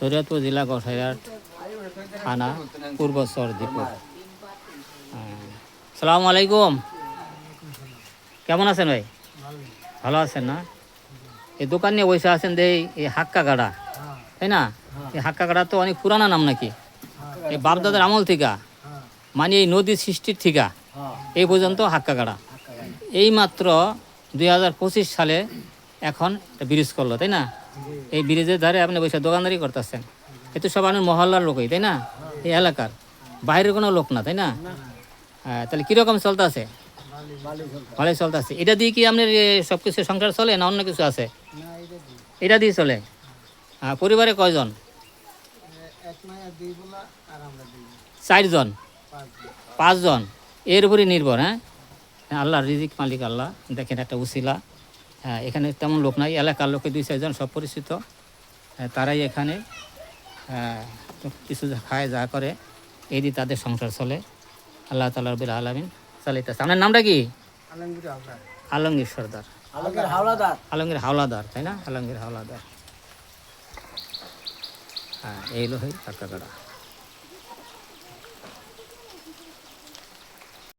শরীয়তপুর জেলা গোসাইয়ার থানা, পূর্ব সরদীপুর সালাম আলাইকুম। কেমন আছেন ভাই? ভালো আছেন না? এই দোকান নিয়ে বসে আছেন যে এই- হাক্কা গাড়া, তাই না? এই হাক্কা গাড়া তো অনেক পুরানা নাম নাকি? এই বাপদাদার আমল থেকে মানে এই নদীর সৃষ্টির থেকে, এই পর্যন্ত হাক্কা গাড়া। এই মাত্র দুই হাজার পঁচিশ সালে এখন ব্রিজ করল, তাই না? এই ব্রিজের ধারে আপনি বসে দোকানদারি করতেছেন। এ তো সব আপনার মহল্লার লোকই, তাই না? এই এলাকার। বাইরের কোনো লোক না, তাই না? হ্যাঁ তাহলে কীরকম চলতেছে? ভালোই চলতেছে। এটা দিয়ে কি আপনার সব কিছু সংসার চলে না অন্য কিছু আছে? এটা দিয়ে চলে? হ্যাঁ পরিবারে কয়জন? চারজন। পাঁচজন। এর উপরে নির্ভর হ্যাঁ? আল্লাহ রিজিক মালিক, আল্লাহ দেখেন একটা উসিলা। হ্যাঁ এখানে তেমন লোক নাই এলাকার লোকে দুই চারজন সব পরিচিত। হ্যাঁ, তারাই এখানে হ্যাঁ, কিছু খায় যা করে এই দিয়ে তাদের সংসার চলে। আল্লাহ তালা রবিল আলমিন চালাইতেছে আপনার নামটা কি? আলমগীর সর্দার। আলোকের হাওলাদার। আলমগীর হাওলাদার তাই না? আলমগীর হাওলাদার। হ্যাঁ এই হলো